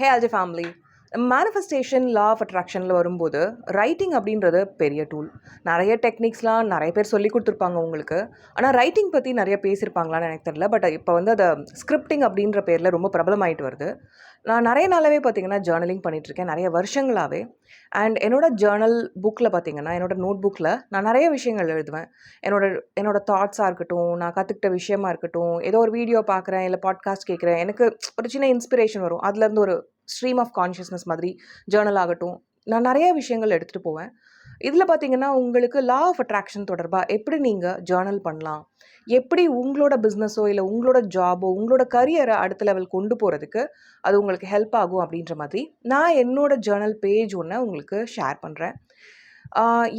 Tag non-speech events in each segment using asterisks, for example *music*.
Hey, Aldi family, manifestation law of அட்ராக்ஷனில் வரும்போது writing அப்படின்றது பெரிய டூல் நிறைய டெக்னிக்ஸ்லாம் நிறைய பேர் சொல்லி கொடுத்துருப்பாங்க உங்களுக்கு. ஆனால் ரைட்டிங் பற்றி நிறைய பேசியிருப்பாங்களான்னு எனக்கு தெரியல. பட் இப்போ வந்து அதை ஸ்கிரிப்டிங் அப்படின்ற பேரில் ரொம்ப பிரபலமாயிட்டு வருது. நான் நிறைய நாளாகவே பார்த்தீங்கன்னா ஜேர்னலிங் பண்ணிகிட்ருக்கேன் நிறைய வருஷங்களாகவே அண்ட் என்னோடய ஜேர்னல் புக்கில் பார்த்தீங்கன்னா என்னோடய நோட் புக்கில் நான் நிறைய விஷயங்கள் எழுதுவேன். என்னோட என்னோடய தாட்ஸாக இருக்கட்டும் நான் கற்றுக்கிட்ட விஷயமா இருக்கட்டும் ஏதோ ஒரு வீடியோ பார்க்குறேன் இல்லை பாட்காஸ்ட் கேட்குறேன் எனக்கு ஒரு சின்ன இன்ஸ்பிரேஷன் வரும். அதுலேருந்து ஒரு ஸ்ட்ரீம் ஆஃப் கான்ஷியஸ்னஸ் மாதிரி ஜேர்னல் ஆகட்டும். நான் நிறைய விஷயங்கள் எடுத்துகிட்டு போவேன். இதில் பார்த்தீங்கன்னா உங்களுக்கு லா ஆஃப் அட்ராக்ஷன் தொடர்பாக எப்படி நீங்கள் ஜேர்னல் பண்ணலாம்? எப்படி உங்களோட பிஸ்னஸோ இல்லை உங்களோட ஜாபோ உங்களோட கரியரை அடுத்த லெவல் கொண்டு போகிறதுக்கு அது உங்களுக்கு ஹெல்ப் ஆகும் அப்படின்ற மாதிரி நான் என்னோட ஜேர்னல் பேஜ் ஒன்று உங்களுக்கு ஷேர் பண்ணுறேன்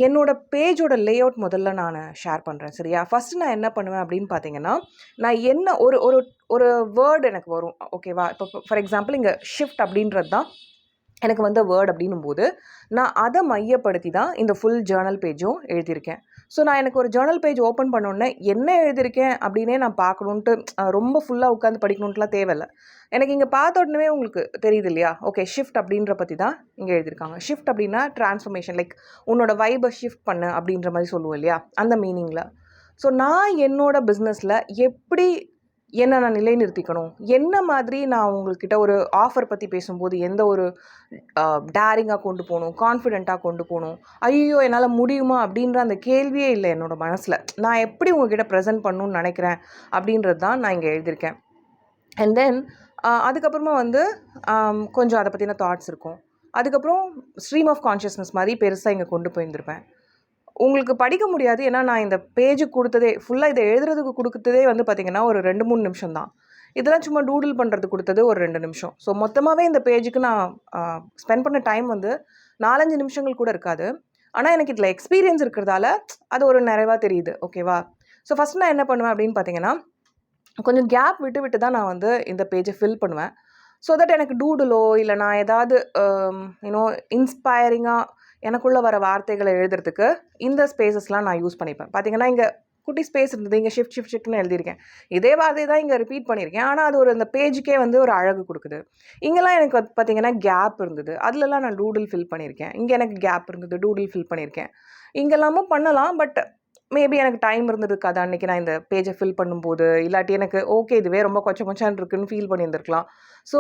என்னோட பேஜோட லேஅவுட் முதல்ல நான் ஷேர் பண்ணுறேன் சரியா? ஃபஸ்ட்டு நான் என்ன பண்ணுவேன் அப்படின்னு பார்த்தீங்கன்னா நான் என்ன ஒரு ஒரு ஒரு வேர்டு எனக்கு வரும் ஓகேவா இப்போ ஃபார் எக்ஸாம்பிள் இங்கே ஷிஃப்ட் அப்படின்றது தான் எனக்கு வந்த வேர்டு அப்படின்னும் போது நான் அதை மையப்படுத்தி தான் இந்த ஃபுல் ஜேர்னல் பேஜும் எழுதியிருக்கேன். ஸோ நான் எனக்கு ஒரு ஜேர்னல் பேஜ் ஓப்பன் பண்ணோன்னே என்ன எழுதியிருக்கேன் அப்படின்னே நான் பார்க்கணுன்ட்டு ரொம்ப ஃபுல்லாக உட்காந்து படிக்கணுன்ட்டுலாம் தேவையில்ல. எனக்கு இங்கே பார்த்த உடனே உங்களுக்கு தெரியுது இல்லையா? ஓகே ஷிஃப்ட் அப்படின்ற பற்றி தான் இங்கே எழுதியிருக்காங்க. ஷிஃப்ட் அப்படின்னா ட்ரான்ஸ்ஃபர்மேஷன் லைக் உன்னோட வைபை ஷிஃப்ட் பண்ணு அப்படின்ற மாதிரி சொல்லுவோம் இல்லையா? அந்த மீனிங்கில் ஸோ நான் என்னோட பிஸ்னஸில் எப்படி என்ன நான் நிலைநிறுத்திக்கணும்? என்ன மாதிரி நான் உங்கள்கிட்ட ஒரு ஆஃபர் பற்றி பேசும்போது எந்த ஒரு டேரிங்காக கொண்டு போகணும்? கான்ஃபிடெண்ட்டாக கொண்டு போகணும்? ஐயோ என்னால் முடியுமா? அப்படின்ற அந்த கேள்வியே இல்லை என்னோட மனசில். நான் எப்படி உங்ககிட்ட ப்ரெசென்ட் பண்ணணும்னு நினைக்கிறேன்? அப்படின்றது தான் நான் இங்கே எழுதியிருக்கேன். அண்ட் தென் அதுக்கப்புறமா வந்து கொஞ்சம் அதை பற்றின தாட்ஸ் இருக்கும். அதுக்கப்புறம் ஸ்ட்ரீம் ஆஃப் கான்ஷியஸ்னஸ் மாதிரி பெருசாக இங்கே கொண்டு போயிருந்திருப்பேன். உங்களுக்கு படிக்க முடியாது. ஏன்னா நான் இந்த பேஜுக்கு கொடுத்ததே ஃபுல்லாக இதை எழுதுறதுக்கு கொடுத்ததே வந்து பார்த்திங்கன்னா ஒரு ரெண்டு மூணு நிமிஷம் தான். இதெல்லாம் சும்மா டூடில் பண்ணுறது கொடுத்தது ஒரு ரெண்டு நிமிஷம். ஸோ மொத்தமாகவே இந்த பேஜுக்கு நான் ஸ்பெண்ட் பண்ண டைம் வந்து நாலஞ்சு நிமிஷங்கள் கூட இருக்காது. ஆனால் எனக்கு இதில் எக்ஸ்பீரியன்ஸ் இருக்கிறதால அது ஒரு நிறைவாக தெரியுது. ஓகேவா ஸோ ஃபஸ்ட் நான் என்ன பண்ணுவேன் அப்படின்னு பார்த்தீங்கன்னா கொஞ்சம் கேப் விட்டு விட்டு தான் நான் வந்து இந்த பேஜை ஃபில் பண்ணுவேன். ஸோ தட் எனக்கு டூடுலோ இல்லை நான் ஏதாவது யூனோ இன்ஸ்பைரிங்காக எனக்குள்ளே வர வார்த்தைகளை எழுதுறதுக்கு இந்த ஸ்பேசஸ்லாம் நான் யூஸ் பண்ணிப்பேன். பார்த்தீங்கன்னா இங்கே குட்டி ஸ்பேஸ் இருந்தது இங்கே ஷிஃப்ட் ஷிஃப்ட் ஷிஃப்ட்னு எழுதியிருக்கேன். இதே வார்த்தை தான் இங்கே ரிப்பீட் பண்ணியிருக்கேன். ஆனால் அது ஒரு அந்த பேஜுக்கே வந்து ஒரு அழகு கொடுக்குது. இங்கெல்லாம் எனக்கு பார்த்தீங்கன்னா கேப் இருந்தது. அதுலலாம் நான் டூடில் ஃபில் பண்ணியிருக்கேன். இங்கே எனக்கு கேப் இருந்தது டூடில் ஃபில் பண்ணியிருக்கேன். இங்கெல்லாமும் பண்ணலாம் பட் மேபி எனக்கு டைம் இருந்திருக்காது அன்றைக்கி நான் இந்த பேஜை ஃபில் பண்ணும்போது இல்லாட்டி எனக்கு ஓகே இதுவே ரொம்ப கொஞ்சம் கொஞ்சம் இருக்குன்னு ஃபீல் பண்ணியிருந்திருக்கலாம். ஸோ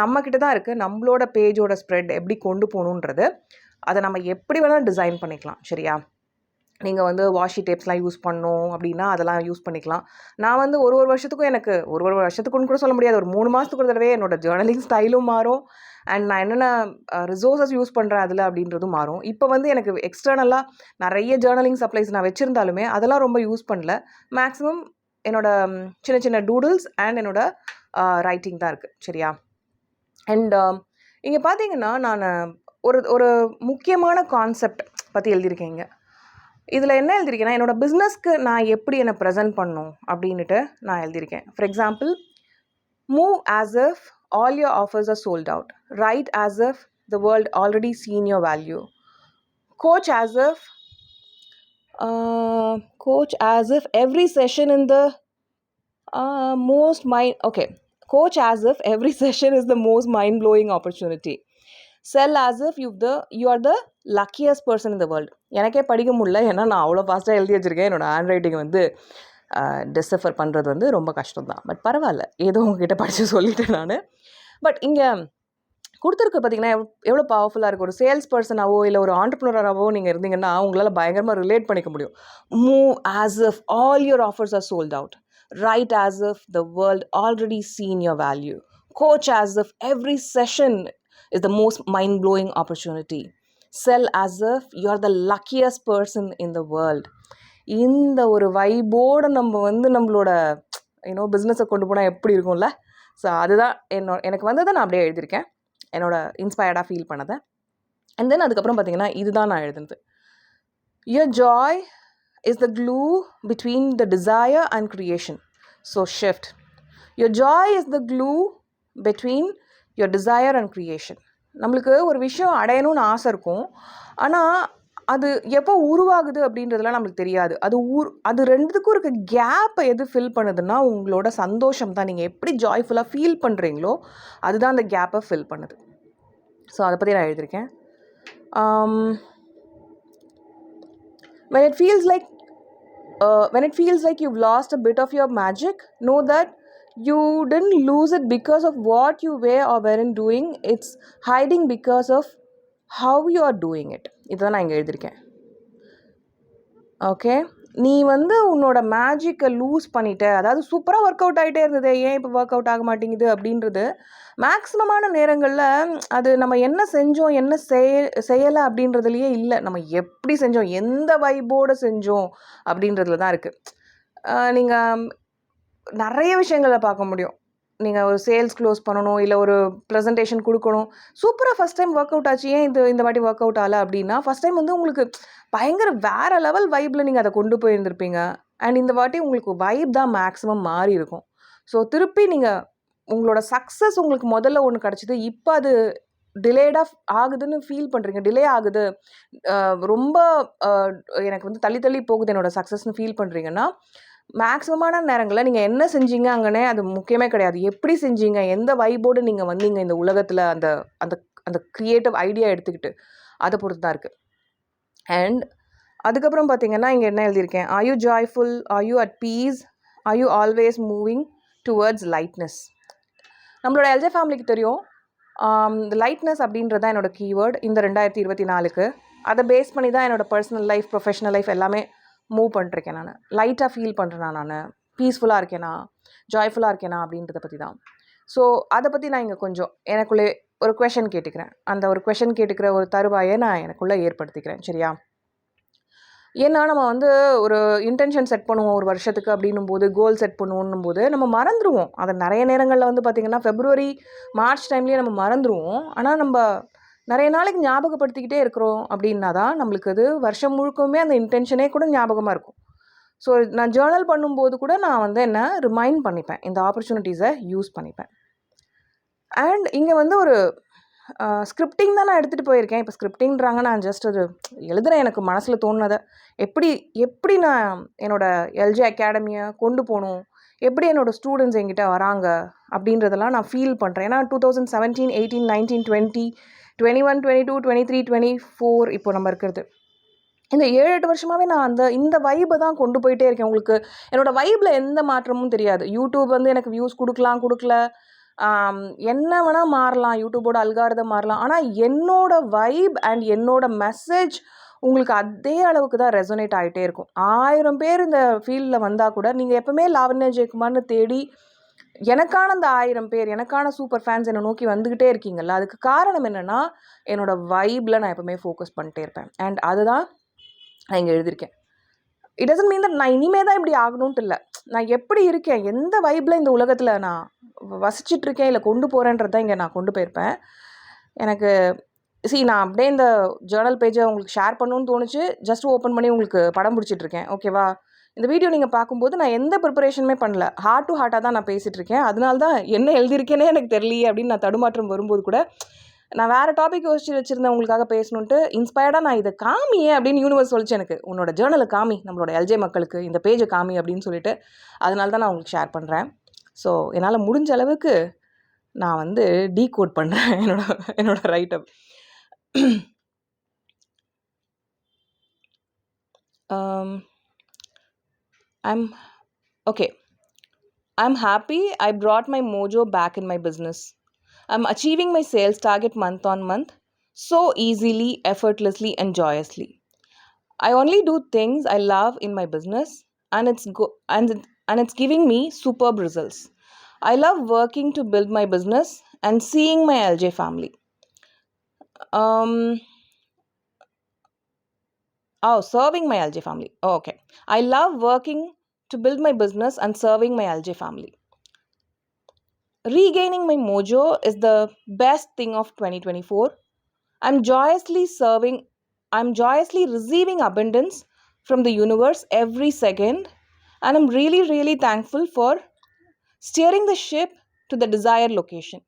நம்மக்கிட்ட தான் இருக்குது நம்மளோட பேஜோட ஸ்ப்ரெட் எப்படி கொண்டு போகணுன்றது. அதை நம்ம எப்படி வேணாலும் டிசைன் பண்ணிக்கலாம் சரியா? நீங்கள் வந்து வாஷி டேப்ஸ்லாம் யூஸ் பண்ணணும் அப்படின்னா அதெல்லாம் யூஸ் பண்ணிக்கலாம். நான் வந்து ஒரு ஒரு வருஷத்துக்கும் எனக்கு ஒரு ஒரு வருஷத்துக்குன்னு கூட சொல்ல முடியாது. ஒரு மூணு மாதத்துக்கு ஒரு தடவை என்னோட ஜேர்னலிங் ஸ்டைலும் மாறும். அண்ட் நான் என்னென்ன ரிசோர்ஸஸ் யூஸ் பண்ணுறேன் அதில் அப்படின்றதும் மாறும். இப்போ வந்து எனக்கு எக்ஸ்டர்னலாக நிறைய ஜேர்னலிங் சப்ளைஸ் நான் வச்சுருந்தாலுமே அதெல்லாம் ரொம்ப யூஸ் பண்ணல. மேக்ஸிமம் என்னோடய சின்ன சின்ன டூடுல்ஸ் அண்ட் என்னோடய ரைட்டிங் தான் இருக்குது சரியா? அண்ட் இங்கே பார்த்தீங்கன்னா நான் ஒரு ஒரு முக்கியமான கான்செப்ட் பற்றி எழுதியிருக்கீங்க. இதில் என்ன எழுதியிருக்கேன்னா என்னோடய பிஸ்னஸ்க்கு நான் எப்படி என்னை ப்ரெசென்ட் பண்ணும் அப்படின்னுட்டு நான் எழுதியிருக்கேன். For example move as if all your offers are sold out right as if the world already seen your value coach as if coach as if every session in the most mind okay coach as if every session is the most mind blowing opportunity sell as if you the you are the luckiest person in the world எனக்கே படிக்க முடியல. ஏன்னா நான் அவ்வளோ ஃபாஸ்ட்டாக எழுதி வச்சிருக்கேன். என்னோட ஹேண்ட் ரைட்டிங் வந்து டிசஃபர் பண்ணுறது வந்து ரொம்ப கஷ்டம் தான் பட் பரவாயில்ல. ஏதோ உங்ககிட்ட படித்து சொல்லிட்டேன் நான். பட் இங்கே கொடுத்துருக்கு பார்த்தீங்கன்னா எவ் எவ்வளோ பவர்ஃபுல்லாக இருக்கும் ஒரு சேல்ஸ் பர்சனாவோ இல்லை ஒரு ஆண்டர்ப்ரனராகவோ நீங்கள் இருந்தீங்கன்னா உங்களால் பயங்கரமாக ரிலேட் பண்ணிக்க முடியும். Move as if all your offers are sold out right as if the world already seen your value coach as if எவ்ரி session is the most mind blowing opportunity. Sell as if you're the luckiest person in the world. இந்த ஒரு வைபோடு நம்ம வந்து நம்மளோட you know பிஸ்னஸை கொண்டு போனால் எப்படி இருக்கும்ல ஸோ அதுதான் என்னோட எனக்கு வந்ததை நான் அப்படியே எழுதியிருக்கேன் என்னோட இன்ஸ்பயர்டாக ஃபீல் பண்ணதை அண்ட் தென் அதுக்கப்புறம் பார்த்தீங்கன்னா இதுதான் நான் எழுதுனது your joy is the glue between the desire and creation so shift your joy is the glue between your desire and creation நம்மளுக்கு ஒரு விஷயம் அடையணும்னு ஆசை இருக்கும். ஆனால் அது எப்போ உருவாகுது அப்படின்றதுலாம் நம்மளுக்கு தெரியாது. அது ஊர் அது ரெண்டுத்துக்கும் இருக்க கேப்பை எது ஃபில் பண்ணுதுன்னா உங்களோட சந்தோஷம் தான். நீங்கள் எப்படி ஜாய்ஃபுல்லாக ஃபீல் பண்ணுறீங்களோ அதுதான் அந்த கேப்பை ஃபில் பண்ணுது. ஸோ அதை பற்றி நான் எழுதியிருக்கேன். When when it feels like uh, when it feels like you've lost a bit of your magic know that you didn't lose it because of what you were or weren't doing. It's hiding because of how you are doing it. இதுதான் நான் இங்கே எழுதியிருக்கேன். Okay நீ வந்து உன்னோட மேஜிக்கை loose பண்ணிட்ட. அதாவது சூப்பராக ஒர்க் அவுட் ஆகிட்டே இருந்தது. ஏன் இப்போ ஒர்க் அவுட் ஆக மாட்டேங்குது அப்படின்றது மேக்ஸிமமான நேரங்களில் அது நம்ம என்ன செஞ்சோம் என்ன செய செய்யலை அப்படின்றதுலையே இல்லை. நம்ம எப்படி செஞ்சோம் எந்த வைபோடு செஞ்சோம் அப்படின்றதுல தான் இருக்குது நீங்கள் நிறைய விஷயங்களை பார்க்க முடியும். நீங்கள் ஒரு சேல்ஸ் க்ளோஸ் பண்ணணும் இல்லை ஒரு ப்ரெசன்டேஷன் கொடுக்கணும். சூப்பராக ஃபஸ்ட் டைம் ஒர்க் அவுட் ஆச்சு. ஏன் இது இந்த வாட்டி ஒர்க் அவுட் ஆகலை அப்படின்னா ஃபஸ்ட் டைம் வந்து உங்களுக்கு பயங்கர வேறு லெவல் வைப்பில் நீங்கள் அதை கொண்டு போயிருந்திருப்பீங்க. அண்ட் இந்த வாட்டி உங்களுக்கு வைப் தான் மேக்ஸிமம் மாறி இருக்கும். ஸோ திருப்பி நீங்கள் உங்களோட சக்ஸஸ் உங்களுக்கு முதல்ல ஒன்று கிடச்சிது இப்போ அது டிலேடாக ஆகுதுன்னு ஃபீல் பண்ணுறீங்க டிலே ஆகுது. ரொம்ப எனக்கு வந்து தள்ளி தள்ளி போகுது என்னோட சக்ஸஸ்னு ஃபீல் பண்ணுறீங்கன்னா மேக்ஸிமமான நேரங்களில் நீங்கள் என்ன செஞ்சீங்க அங்கனே அது முக்கியமே கிடையாது. எப்படி செஞ்சீங்க எந்த வைபோடு நீங்கள் வந்தீங்க இந்த உலகத்தில் அந்த அந்த அந்த க்ரியேட்டிவ் ஐடியா எடுத்துக்கிட்டு அதை பொறுத்து தான் இருக்குது அண்ட் அதுக்கப்புறம் பார்த்தீங்கன்னா இங்கே என்ன எழுதியிருக்கேன்? Are you joyful are at peace are always moving towards lightness நம்மளோட எல்ஜே ஃபேமிலிக்கு தெரியும். இந்த லைட்னஸ் அப்படின்றது தான் என்னோடய கீவேர்டு இந்த ரெண்டாயிரத்தி இருபத்தி நாலுக்கு. அதை பேஸ் பண்ணி தான் என்னோடய பர்சனல் லைஃப் ப்ரொஃபஷனல் லைஃப் எல்லாமே மூவ் பண்ணிருக்கேன் நான். லைட்டாக ஃபீல் பண்ணுறேனா நான்? பீஸ்ஃபுல்லாக இருக்கேனா? ஜாய்ஃபுல்லாக இருக்கேனா? அப்படின்றத பற்றி தான் ஸோ அதை பற்றி நான் இங்கே கொஞ்சம் எனக்குள்ளே ஒரு கொஷன் கேட்டுக்கிறேன். அந்த ஒரு கொஷன் கேட்டுக்கிற ஒரு தருவாயை நான் எனக்குள்ளே ஏற்படுத்திக்கிறேன். சரியா? ஏன்னா நம்ம வந்து ஒரு இன்டென்ஷன் செட் பண்ணுவோம் ஒரு வருஷத்துக்கு அப்படின்னும் போது கோல் செட் பண்ணுவோன்னும் போது நம்ம மறந்துடுவோம் அதை நிறைய நேரங்களில் வந்து பார்த்திங்கன்னா ஃபெப்ரவரி மார்ச் டைம்லேயே நம்ம மறந்துடுவோம் ஆனால் நம்ம நிறைய நாளைக்கு ஞாபகப்படுத்திக்கிட்டே இருக்கிறோம் அப்படின்னா தான் நம்மளுக்கு அது வருஷம் முழுக்கவுமே அந்த இன்டென்ஷனே கூட ஞாபகமாக இருக்கும். ஸோ நான் ஜேர்னல் பண்ணும்போது கூட நான் வந்து என்ன ரிமைண்ட் பண்ணிப்பேன். இந்த ஆப்பர்ச்சுனிட்டிஸை யூஸ் பண்ணிப்பேன். அண்ட் இங்கே வந்து ஒரு ஸ்கிரிப்டிங் தான் நான் எடுத்துகிட்டு போயிருக்கேன். இப்போ ஸ்கிரிப்டிங்கிறாங்க நான் ஜஸ்ட் அது எழுதுகிறேன் எனக்கு மனசில் தோணுனதை. எப்படி எப்படி நான் என்னோட எல்ஜி அகாடமியை கொண்டு போகணும்? எப்படி என்னோடய ஸ்டூடெண்ட்ஸ் எங்கிட்ட வராங்க? அப்படின்றதெல்லாம் நான் ஃபீல் பண்ணுறேன் ஏன்னா two thousand seventeen eighteen nineteen twenty twenty one twenty two twenty three twenty four இப்போ நம்ம இருக்கிறது. இந்த ஏழு எட்டு வருஷமாகவே நான் அந்த இந்த வைப்பை தான் கொண்டு போயிட்டே இருக்கேன் உங்களுக்கு. என்னோடய வைப்பில் எந்த மாற்றமும் தெரியாது. யூடியூப் வந்து எனக்கு வியூஸ் கொடுக்கலாம் கொடுக்கல. என்ன வேணால் மாறலாம். யூடியூபோட அல்காரதம் மாறலாம். ஆனால் என்னோட வைப் அண்ட் என்னோட மெசேஜ் உங்களுக்கு அதே அளவுக்கு தான் ரெசொனேட் ஆகிட்டே இருக்கும். ஆயிரம் பேர் இந்த ஃபீல்டில் வந்தால் கூட நீங்கள் எப்போவுமே லாவண்யா ஜெயக்குமார்னு தேடி எனக்கான அந்த ஆயிரம் பேர் எனக்கான சூப்பர் ஃபேன்ஸ் என்னை நோக்கி வந்துக்கிட்டே இருக்கீங்கல்ல அதுக்கு காரணம் என்னென்னா என்னோட வைப்பில் நான் எப்பவுமே ஃபோக்கஸ் பண்ணிட்டே இருப்பேன். அண்ட் அதுதான் நான் இங்கே எழுதியிருக்கேன். இட் டசன்ட் மீன் தட் நான் இனிமே தான் இப்படி ஆகணும்ட்டு இல்லை. நான் எப்படி இருக்கேன் எந்த வைப்பில் இந்த உலகத்தில் நான் வசிச்சிட்டு இருக்கேன் இல்லை கொண்டு போகிறேன்றது தான் இங்கே நான் கொண்டு போயிருப்பேன். எனக்கு சி நான் அப்படியே இந்த ஜேர்னல் பேஜை உங்களுக்கு ஷேர் பண்ணணும்னு தோணுச்சு ஜஸ்ட் ஓப்பன் பண்ணி உங்களுக்கு படம் பிடிச்சிட்ருக்கேன் ஓகேவா இந்த வீடியோ நீங்கள் பார்க்கும்போது நான் எந்த ப்ரிப்பரேஷனுமே பண்ணல. ஹார்ட் டு ஹார்ட்டாக தான் நான் பேசிகிட்டு இருக்கேன் அதனால தான் என்ன எழுதியிருக்கேனே எனக்கு தெரியலையே அப்படின்னு நான் தடுமாற்றம் வரும்போது கூட நான் வேறு டாபிக் யோசிச்சு வச்சுருந்தேன் உங்களுக்காக பேசணுன்ட்டு இன்ஸ்பயர்டாக நான் இதை காமியே அப்படின்னு யூனிவர்ஸ் சொல்லிச்சு எனக்கு. உன்னோட ஜேர்னலை காமி நம்மளோட எல்ஜே மக்களுக்கு இந்த பேஜை காமி அப்படின்னு சொல்லிட்டு அதனால தான் நான் உங்களுக்கு ஷேர் பண்ணுறேன் ஸோ என்னால் முடிஞ்ச அளவுக்கு நான் வந்து டீ கோட் பண்ணுறேன் என்னோட என்னோடய writeup *clears throat* I'm okay. I'm happy I brought my mojo back in my business. I'm achieving my sales target month on month so easily, effortlessly, and joyously. I only do things I love in my business and it's go- and, and it's giving me superb results. I love working to build my business and seeing my LJ family. Um oh, serving my LJ family. Oh, okay. I love working to build my business and serving my LJ family. Regaining my mojo is the best thing of 2024. I'm joyously serving, I'm joyously receiving abundance from the universe every second, and I'm really, really thankful for steering the ship to the desired location.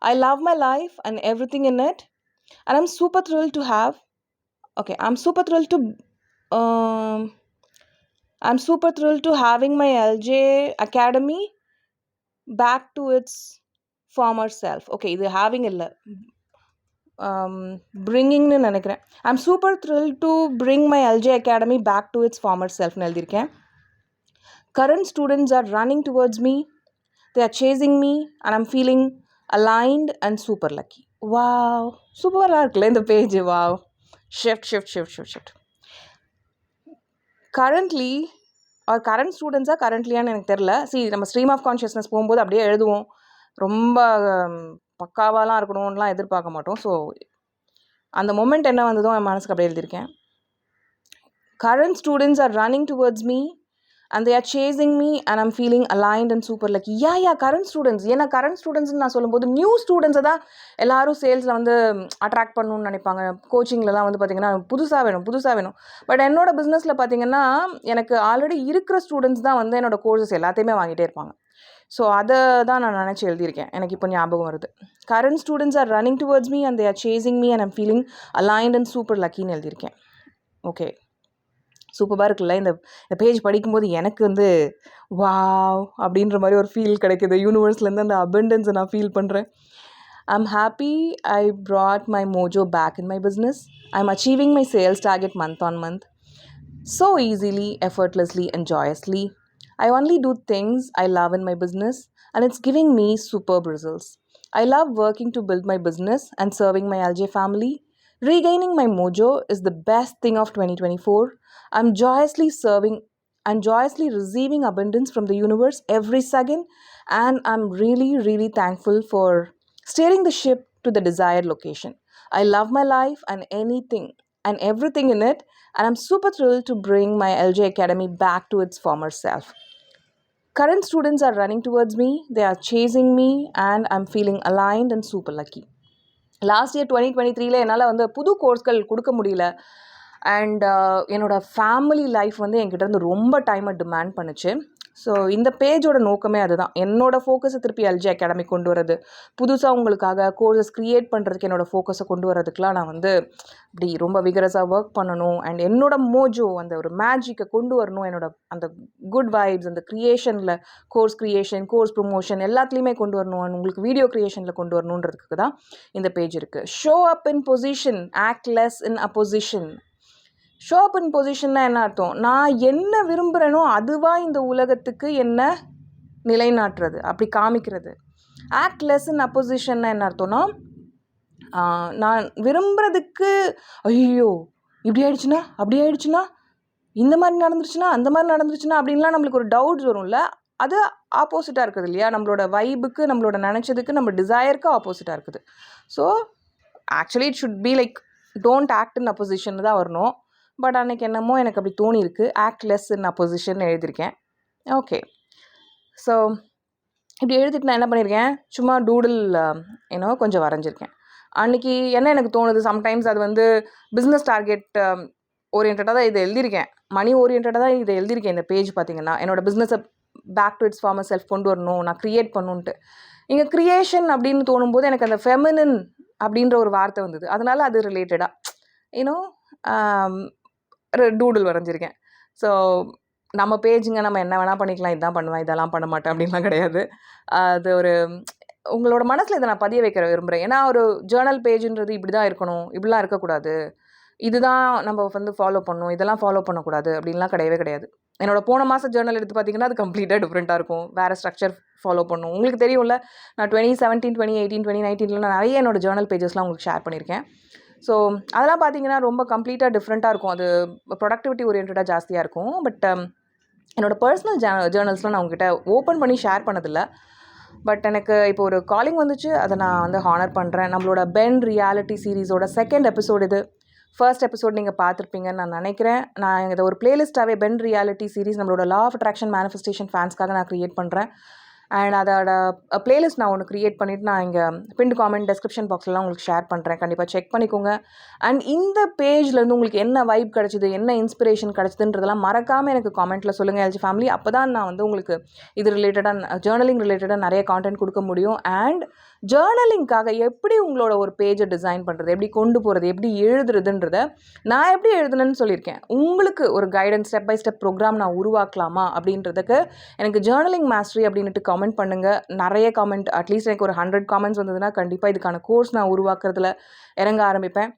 I love my life and everything in it, and I'm super thrilled to have okay i'm super thrilled to um, i'm super thrilled to having my lj academy back to its former self okay இது having இல்லை பிரிங்கிங்னு நினைக்கிறேன் I'm super thrill to bring my LJ academy back to its former செல்ஃப்னு எழுதியிருக்கேன் current students are running towards me they are chasing me and i'm feeling aligned and super lucky wow சூப்பராக இருக்குல்ல இந்த page wow Shift shift shift shift shift currently are current ஸ்டூடெண்ட்ஸாக கரண்ட்லியான்னு எனக்கு தெரில C நம்ம stream of consciousness போகும்போது அப்படியே எழுதுவோம். ரொம்ப ஹம், பக்காவாலாம் இருக்கணும்லாம் எதிர்பார்க்க மாட்டோம். ஸோ அந்த மொமெண்ட் என்ன வந்ததோ என் மனசுக்கு அப்படியே எழுதியிருக்கேன். Current students are running towards me and they are chasing me and I'm feeling aligned and super lucky yeah yeah current students ஏன்னா கரண்ட் ஸ்டூடெண்ட்ஸ்னு நான் சொல்லும்போது நியூ ஸ்டூடெண்ட்ஸை தான் எல்லாரும் சேல்ஸில் வந்து அட்ராக்ட் பண்ணணும்னு நினைப்பாங்க. கோச்சிங்லலாம் வந்து பார்த்தீங்கன்னா புதுசாக வேணும் புதுசாக வேணும். பட் என்னோட பிஸ்னஸில் பார்த்தீங்கன்னா எனக்கு ஆல்ரெடி இருக்கிற ஸ்டூடெண்ட்ஸ் தான் வந்து என்னோட கோர்சஸ் எல்லாத்தையுமே வாங்கிட்டே இருப்பாங்க. ஸோ அதை தான் நான் நினச்சி எழுதியிருக்கேன். எனக்கு இப்போ ஞாபகம் வருது. Current students are running towards me and they are chasing me and I'm feeling aligned and super லக்கின்னு எழுதியிருக்கேன். ஓகே சூப்பராக இருக்குல்ல இந்த இந்த பேஜ் படிக்கும்போது எனக்கு வந்து வாவ் அப்படின்ற மாதிரி ஒரு ஃபீல் கிடைக்குது யூனிவர்ஸ்லேருந்து அந்த அபண்டன்ஸை நான் ஃபீல் பண்ணுறேன் I am happy I brought my mojo back in my business I am achieving my sales target month on month so easily effortlessly and joyously I only do things I love in my business and it's giving me super results I love working to build my business and serving my L family Regaining my mojo is the best thing of 2024. I'm joyously serving and joyously receiving abundance from the universe every second, and I'm really, really thankful for steering the ship to the desired location. I love my life and anything and everything in it, and I'm super thrilled to bring my LJ Academy back to its former self. Current students are running towards me, they are chasing me, and I'm feeling aligned and super lucky. Last year twenty twenty த்ரீல என்னால் வந்து புது கோர்ஸ்கள் கொடுக்க முடியல. And என்னோடய family life வந்து என்கிட்ட இருந்து ரொம்ப டைமை டிமாண்ட் பண்ணுச்சு. ஸோ இந்த பேஜோட நோக்கமே அதுதான். என்னோட ஃபோக்கஸை திருப்பி எல்ஜி அகாடமி கொண்டு வரது புதுசாக உங்களுக்காக கோர்சஸ் க்ரியேட் பண்ணுறதுக்கு என்னோடய ஃபோக்கஸை கொண்டு வரதுக்குலாம் நான் வந்து இப்படி ரொம்ப விகரஸாக ஒர்க் பண்ணணும். அண்ட் என்னோட மோஜோ அந்த ஒரு மேஜிக்கை கொண்டு வரணும். என்னோட அந்த குட் வைப்ஸ் அந்த க்ரியேஷனில் கோர்ஸ் க்ரியேஷன் கோர்ஸ் ப்ரொமோஷன் எல்லாத்துலேயுமே கொண்டு வரணும். அண்ட் உங்களுக்கு வீடியோ க்ரியேஷனில் கொண்டு வரணுன்றதுக்கு தான் இந்த பேஜ் இருக்குது show up in position act less in opposition show in பொசிஷன்னா என்ன அர்த்தம்? நான் என்ன விரும்புகிறேனோ அதுவாக இந்த உலகத்துக்கு என்ன நிலைநாட்டுறது அப்படி காமிக்கிறது. ஆக்ட் லெசன் அப்போசிஷன்னா என்ன அர்த்தம்னா நான் விரும்புகிறதுக்கு ஐயோ இப்படி ஆயிடுச்சுன்னா அப்படி ஆயிடுச்சுன்னா இந்த மாதிரி நடந்துருச்சுன்னா அந்த மாதிரி நடந்துருச்சுன்னா அப்படின்லாம் நம்மளுக்கு ஒரு டவுட்ஸ் வரும்ல அது ஆப்போசிட்டாக இருக்குது இல்லையா? நம்மளோட வைபுக்கு நம்மளோட நினச்சதுக்கு நம்ம டிசையருக்கு ஆப்போசிட்டாக இருக்குது. So actually it should be like don't act in opposition தான் வரணும். பட் அன்னைக்கு என்னமோ எனக்கு அப்படி தோணியிருக்கு. ஆக்ட் லெஸ் இன் அப்பொசிஷன் எழுதியிருக்கேன். ஓகே ஸோ இப்படி எழுதிட்டு நான் என்ன பண்ணியிருக்கேன்? சும்மா டூடில் ஏன்னோ um, கொஞ்சம் வரைஞ்சிருக்கேன். அன்றைக்கி என்ன எனக்கு தோணுது? சம்டைம்ஸ் அது வந்து பிஸ்னஸ் டார்கெட் ஓரியன்டாக தான் இதை எழுதியிருக்கேன். மணி ஓரியன்டாக தான் இதை எழுதியிருக்கேன். இந்த பேஜ் பார்த்தீங்கன்னா என்னோட பிஸ்னஸை back to its former self கொண்டு வரணும் நான் க்ரியேட் பண்ணுன்ட்டு. இங்கே க்ரியேஷன் அப்படின்னு தோணும்போது எனக்கு அந்த ஃபெமினின் அப்படின்ற ஒரு வார்த்தை வந்தது. அதனால் அது ரிலேட்டடாக யூனோ டூடுல் வரைஞ்சிருக்கேன். ஸோ நம்ம பேஜுங்க நம்ம என்ன வேணால் பண்ணிக்கலாம் இதான் பண்ணுவேன் இதெல்லாம் பண்ண மாட்டேன் அப்படின்லாம் கிடையாது. அது ஒரு உங்களோட மனசில் இதை நான் பதிய வைக்கிற விரும்புகிறேன் ஏன்னா ஒரு ஜேர்னல் பேஜுன்றது இப்படி தான் இருக்கணும் இப்படிலாம் இருக்கக்கூடாது. இதுதான் நம்ம வந்து ஃபாலோ பண்ணணும் இதெல்லாம் ஃபாலோ பண்ணக்கூடாது அப்படின்லாம் கிடையவே கிடையாது. என்னோட போன மாதம் ஜேர்னல் எடுத்து பார்த்தீங்கன்னா அது கம்ப்ளீட்டாக டிஃப்ரெண்ட்டாக இருக்கும். வேறு ஸ்ட்ரக்சர் ஃபாலோ பண்ணும். உங்களுக்கு தெரியும்ல நான் twenty seventeen twenty eighteen twenty நைன்டீனில் நான் நிறைய என்னோட ஜேர்னல் பேஜஸ்லாம் உங்களுக்கு ஷேர் பண்ணியிருக்கேன். ஸோ அதெல்லாம் பார்த்தீங்கன்னா ரொம்ப கம்ப்ளீட்டாக டிஃப்ரெண்ட்டாக இருக்கும். அது ப்ரொடக்டிவிட்டி ஓரியன்டாக ஜாஸ்தியாக இருக்கும். பட் என்னோடய பர்சனல் ஜே ஜேர்னல்ஸ்லாம் நான் உங்ககிட்ட ஓப்பன் பண்ணி ஷேர் பண்ணதில்லை. பட் எனக்கு இப்போ ஒரு காலிங் வந்துச்சு. அதை நான் வந்து ஹானர் பண்ணுறேன் நம்மளோட பென் ரியாலிட்டி சீரிஸோட செகண்ட் எபிசோட் இது. ஃபர்ஸ்ட் எபிசோட் நீங்கள் பார்த்துருப்பீங்கன்னு நான் நினைக்கிறேன். நான் இதை ஒரு பிளேலிஸ்ட்டாகவே பென் ரியாலிட்டி சீரிஸ் நம்மளோட லா ஆஃப் அட்ராக்ஷன் மேனிஃபெஸ்டேஷன் ஃபேன்ஸ்க்காக நான் க்ரியேட் பண்ணுறேன் அண்ட் அதோட பிளேலிஸ்ட் நான் ஒன்று க்ரியேட் பண்ணிவிட்டு நான் இங்கே பின் காமெண்ட் டெஸ்கிரிப்ஷன் பாக்ஸ்லாம் உங்களுக்கு ஷேர் பண்ணுறேன் கண்டிப்பாக செக் பண்ணிக்கோங்க. அண்ட் இந்த பேஜ்லேருந்து உங்களுக்கு என்ன வைப் கிடச்சிது என்ன இன்ஸ்பிரேஷன் கிடச்சிதுன்றதெல்லாம் மறக்காமல் எனக்கு காமெண்ட்டில் சொல்லுங்கள் எல்ஜி ஃபேமிலி அப்போ தான் நான் வந்து உங்களுக்கு இது ரிலேட்டடாக ஜேர்னலிங் ரிலேட்டடாக நிறைய கான்டென்ட் கொடுக்க முடியும். அண்ட் ஜேர்னலிங்க்காக எப்படி உங்களோட ஒரு பேஜை டிசைன் பண்ணுறது எப்படி கொண்டு போகிறது எப்படி எழுதுறதுன்றத நான் எப்படி எழுதுனேன்னு சொல்லியிருக்கேன். உங்களுக்கு ஒரு guidance step by step programme நான் உருவாக்கலாமா அப்படின்றதுக்கு எனக்கு ஜேர்னலிங் மாஸ்டரி அப்படின்ட்டு கமெண்ட் பண்ணுங்கள் நிறைய கமெண்ட் அட்லீஸ்ட் எனக்கு ஒரு ஹண்ட்ரட் காமெண்ட்ஸ் வந்ததுன்னா கண்டிப்பாக இதுக்கான கோர்ஸ் நான் உருவாக்குறதுல இறங்க ஆரம்பிப்பேன்.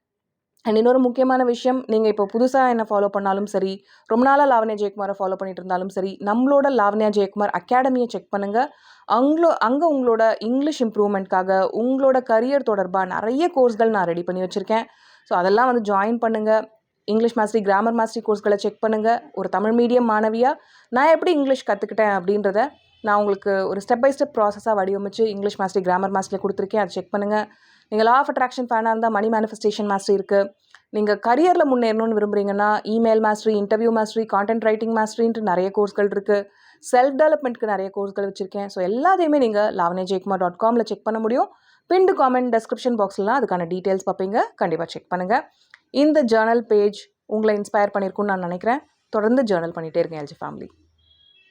அண்ட் இன்னொரு முக்கியமான விஷயம் நீங்கள் இப்போ புதுசாக என்ன ஃபாலோ பண்ணாலும் சரி ரொம்ப நாளாக லாவண்யா ஜெயக்குமாரை ஃபாலோ பண்ணிட்டு இருந்தாலும் சரி நம்மளோட லாவண்யா ஜெயக்குமார் அகாடமியை செக் பண்ணுங்கள் அங்களோ அங்கே உங்களோட இங்கிலீஷ் இம்ப்ரூவ்மெண்ட்காக உங்களோட கரியர் தொடர்பாக நிறைய கோர்ஸ்கள் நான் ரெடி பண்ணி வச்சுருக்கேன். ஸோ அதெல்லாம் வந்து ஜாயின் பண்ணுங்கள் இங்கிலீஷ் மாஸ்டரி கிராமர் மாஸ்டரி கோர்ஸ்களை செக் பண்ணுங்கள் ஒரு தமிழ் மீடியம் மாணவியாக நான் எப்படி இங்கிலீஷ் கற்றுக்கிட்டேன் அப்படின்றத நான் உங்களுக்கு ஒரு ஸ்டெப் பை ஸ்டெப் ப்ராசஸாக வடிவமைச்சு இங்கிலீஷ் மாஸ்டரி கிராமர் மாஸ்டரி கொடுத்துருக்கேன். அதை செக் பண்ணுங்கள் நீங்கள் லா ஆஃப் அட்ராக்ஷன் ஃபேனாக இருந்தால் மணி மேனிஃபெஸ்டேஷன் மாஸ்டரி இருக்குது நீங்கள் கரியரில் முன்னேறணும்னு விரும்புறீங்கன்னா email mastery interview mastery content writing மாஸ்டரின்ட்டு நிறைய கோர்ஸ்கள் இருக்குது செல்ஃப் டெவலப்மெண்ட்க்கு நிறைய கோர்ஸ்கள் வச்சுருக்கேன். ஸோ எல்லாத்தையுமே நீங்கள் லாவனே ஜெயக்குமார் டாட் காமில் செக் பண்ண முடியும். பின்டு காமெண்ட் டெஸ்கிரிப்ஷன் பாக்ஸ்லாம் அதுக்கான டீட்டெயில்ஸ் பார்ப்பீங்க. கண்டிப்பாக செக் பண்ணுங்கள் இந்த ஜேர்னல் பேஜ் உங்களை இன்ஸ்பயர் பண்ணியிருக்குன்னு நான் நினைக்கிறேன். தொடர்ந்து ஜேர்னல் பண்ணிகிட்டே இருக்கேன் எல்ஜி ஃபேமிலி